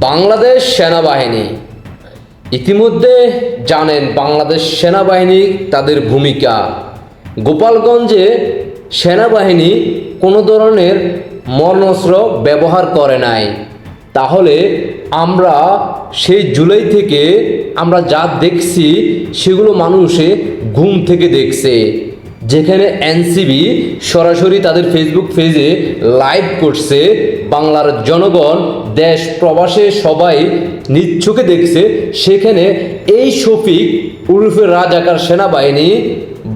বাংলাদেশ সেনাবাহিনী। ইতিমধ্যে জানেন বাংলাদেশ সেনাবাহিনী তাদের ভূমিকা। গোপালগঞ্জে সেনাবাহিনী কোনো ধরনের মরণস্ত্র ব্যবহার করে নাই। তাহলে আমরা সেই জুলাই থেকে আমরা যা দেখছি, সেগুলো মানুষে ঘুম থেকে দেখছে। যেখানে এনসিবি সরাসরি তাদের ফেসবুক পেজে লাইভ করছে। বাংলার জনগণ, দেশ, প্রবাসে সবাই চোখে দেখছে। সেখানে এই শফিক উরুফে রাজাকার সেনাবাহিনী,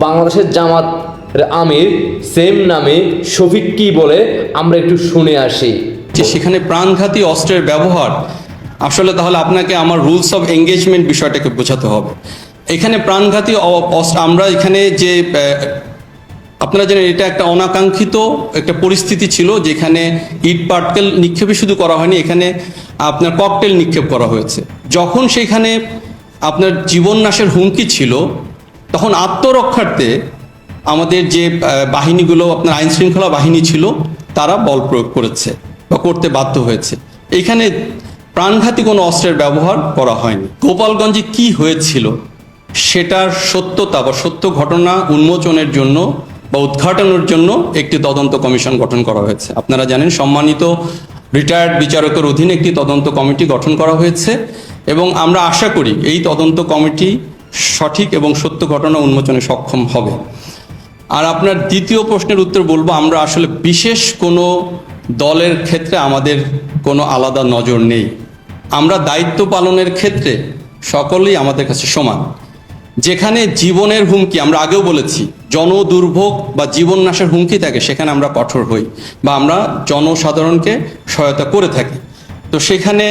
বাংলাদেশের জামাত আমির সেম নামে শফিক কি বলে, আমরা একটু শুনে আসি। যে সেখানে প্রাণঘাতী অস্ত্রের ব্যবহার, আসলে তাহলে আপনাকে আমার রুলস অফ এঙ্গেজমেন্ট বিষয়টাকে বোঝাতে হবে। এখানে প্রাণঘাতী আমরা এখানে যে আপনারা জানেন এটা একটা অনাকাঙ্ক্ষিত একটা পরিস্থিতি ছিল যেখানে ইট পাটকেল নিক্ষেপই শুধু করা হয়নি, এখানে আপনার ককটেল নিক্ষেপ করা হয়েছে। যখন সেখানে আপনার জীবন নাশের হুমকি ছিল, তখন আত্মরক্ষার্থে আমাদের যে বাহিনীগুলো, আপনার আইন শৃঙ্খলা বাহিনী ছিল, তারা বল প্রয়োগ করেছে বা করতে বাধ্য হয়েছে। এখানে প্রাণঘাতী কোনো অস্ত্রের ব্যবহার করা হয়নি। গোপালগঞ্জে কি হয়েছিল, সেটার সত্যতা বা সত্য ঘটনা উন্মোচনের জন্য বা উদ্ঘাটনের জন্য একটি তদন্ত কমিশন গঠন করা হয়েছে। আপনারা জানেন, সম্মানিত রিটায়ার্ড বিচারকের অধীনে একটি তদন্ত কমিটি গঠন করা হয়েছে এবং আমরা আশা করি এই তদন্ত কমিটি সঠিক এবং সত্য ঘটনা উন্মোচনে সক্ষম হবে। আর আপনার দ্বিতীয় প্রশ্নের উত্তর বলব, আমরা আসলে বিশেষ কোনো দলের ক্ষেত্রে আমাদের কোনো আলাদা নজর নেই। আমরা দায়িত্ব পালনের ক্ষেত্রে সকলেই আমাদের কাছে সমান। যেখানে জীবনের হুমকি, আমরা আগেও বলেছি, জনদুর্ভোগ বা জীবন নাশের হুমকি থাকে, সেখানে আমরা কঠোর হই বা আমরা জনসাধারণকে সহায়তা করে থাকি। তো সেখানে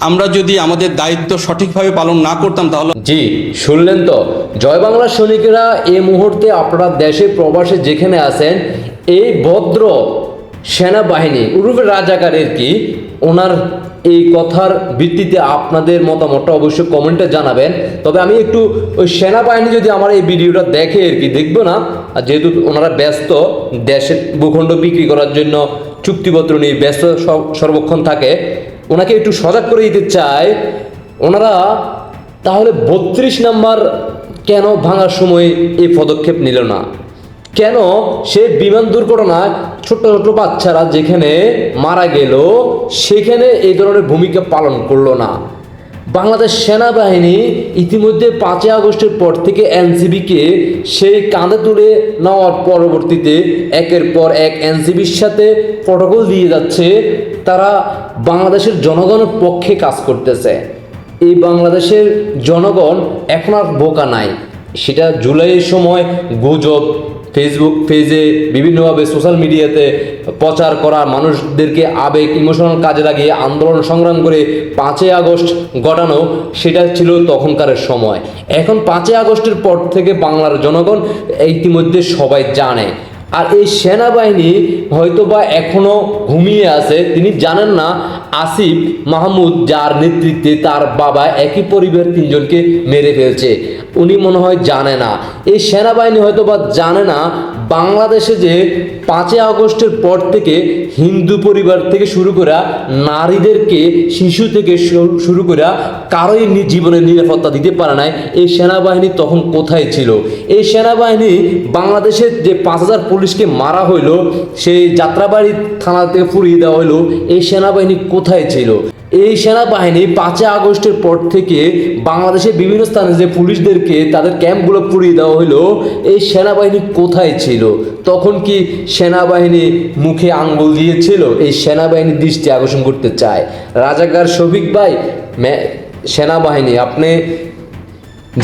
আমরা যদি আমাদের দায়িত্ব সঠিকভাবে পালন না করতাম, তাহলে জি, শুনলেন তো? জয় বাংলা সৈনিকেরা এই মুহূর্তে আপনারা দেশে প্রবাসে যেখানে আছেন, এই ভদ্র সেনাবাহিনী উরুফে রাজাকারের কি? ওনার এই কথার ভিত্তিতে আপনাদের মতামতটা অবশ্যই কমেন্টে জানাবেন। তবে আমি একটু ওই সেনাবাহিনী যদি আমার এই ভিডিওটা দেখে আর কি, দেখব না? আর যেহেতু ওনারা ব্যস্ত, দেশের ভূখণ্ড বিক্রি করার জন্য চুক্তিপত্র নিয়ে ব্যস্ত সর্বক্ষণ থাকে, ওনাকে একটু সজাগ করে দিতে চায় ওনারা তাহলে বত্রিশ নাম্বার কেন ভাঙার সময় এই পদক্ষেপ নিল না? কেন সে বিমান দুর্ঘটনায় ছোট ছোট বাচ্চারা যেখানে মারা গেল, সেখানে এই ধরনের ভূমিকা পালন করল না। বাংলাদেশ সেনাবাহিনী ইতিমধ্যে পাঁচই আগস্টের পর থেকে এনসিবিকে সেই কাঁধে তুলে নেওয়ার পরবর্তীতে একের পর এক এনসিবির সাথে প্রটোকল দিয়ে যাচ্ছে, তারা বাংলাদেশের জনগণের পক্ষে কাজ করতেছে। এই বাংলাদেশের জনগণ এখন আর বোকা নাই। সেটা জুলাইয়ের সময় গুজব ফেসবুক পেজে বিভিন্নভাবে সোশ্যাল মিডিয়াতে প্রচার করা মানুষদেরকে আবেগ ইমোশনাল কাজে লাগিয়ে আন্দোলন সংগ্রাম করে পাঁচই আগস্ট ঘটানো সেটা ছিল তখনকার সময়। এখন পাঁচই আগস্টের পর থেকে বাংলার জনগণ ইতিমধ্যে সবাই জানে। আর এই সেনাবাহিনী হয়তোবা এখনও ঘুমিয়ে আছে। তিনি জানেন না, আসিফ মাহমুদ যার নেতৃত্বে তার বাবা একই পরিবার তিনজনকে মেরে ফেলছে। উনি মনে হয় জানে না। এই সেনাবাহিনী হয়তোবা জানে না, বাংলাদেশে যে পাঁচই আগস্টের পর থেকে হিন্দু পরিবার থেকে শুরু করা নারীদেরকে, শিশু থেকে শুরু করা কারোই জীবনে জীবনের নিরাপত্তা দিতে পারে নাই। এই সেনাবাহিনী তখন কোথায় ছিল? এই সেনাবাহিনী বাংলাদেশের যে পাঁচ হাজার পুলিশকে মারা হইল, সেই যাত্রাবাড়ি থানা থেকে ফুরিয়ে দেওয়া হইল, এই সেনাবাহিনী কোথায় ছিল? এই সেনাবাহিনী পাঁচই আগস্টের পর থেকে বাংলাদেশের বিভিন্ন স্থানে যে পুলিশদেরকে তাদের ক্যাম্পগুলো পুড়িয়ে দেওয়া হলো, এই সেনাবাহিনী কোথায় ছিল? তখন কি সেনাবাহিনী মুখে আঙ্গুল দিয়েছিল? এই সেনাবাহিনীর দৃষ্টি আকর্ষণ করতে চায়। রাজাকার শফিক ভাই সেনাবাহিনী, আপনি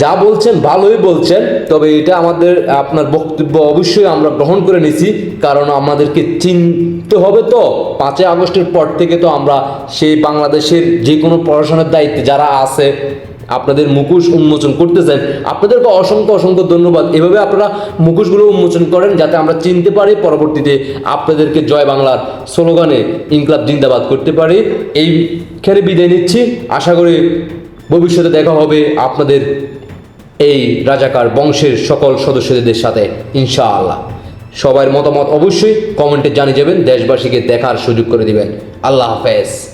যা বলছেন ভালোই বলছেন, তবে এটা আমাদের, আপনার বক্তব্য অবশ্যই আমরা গ্রহণ করে নিছি, কারণ আমাদেরকে চিনতে হবে তো। পাঁচই আগস্টের পর থেকে তো আমরা সেই বাংলাদেশের যে কোনো পড়াশোনার দায়িত্বে যারা আছে, আপনাদের মুখোশ উন্মোচন করতেছেন আপনাদেরকে অসংখ্য অসংখ্য ধন্যবাদ। এভাবে আপনারা মুখোশগুলো উন্মোচন করেন যাতে আমরা চিনতে পারি, পরবর্তীতে আপনাদেরকে জয় বাংলার স্লোগানে ইনকলাব জিন্দাবাদ করতে পারি। এইখানে বিদায় নিচ্ছি। আশা করি ভবিষ্যতে দেখা হবে আপনাদের এই রাজাকার বংশের সকল সদস্যদের সাথে, ইনশাআল্লাহ। সবার মতামত অবশ্যই কমেন্টে জানিয়ে যাবেন, দেশবাসীকে দেখার সুযোগ করে দিবেন। আল্লাহ হাফেজ।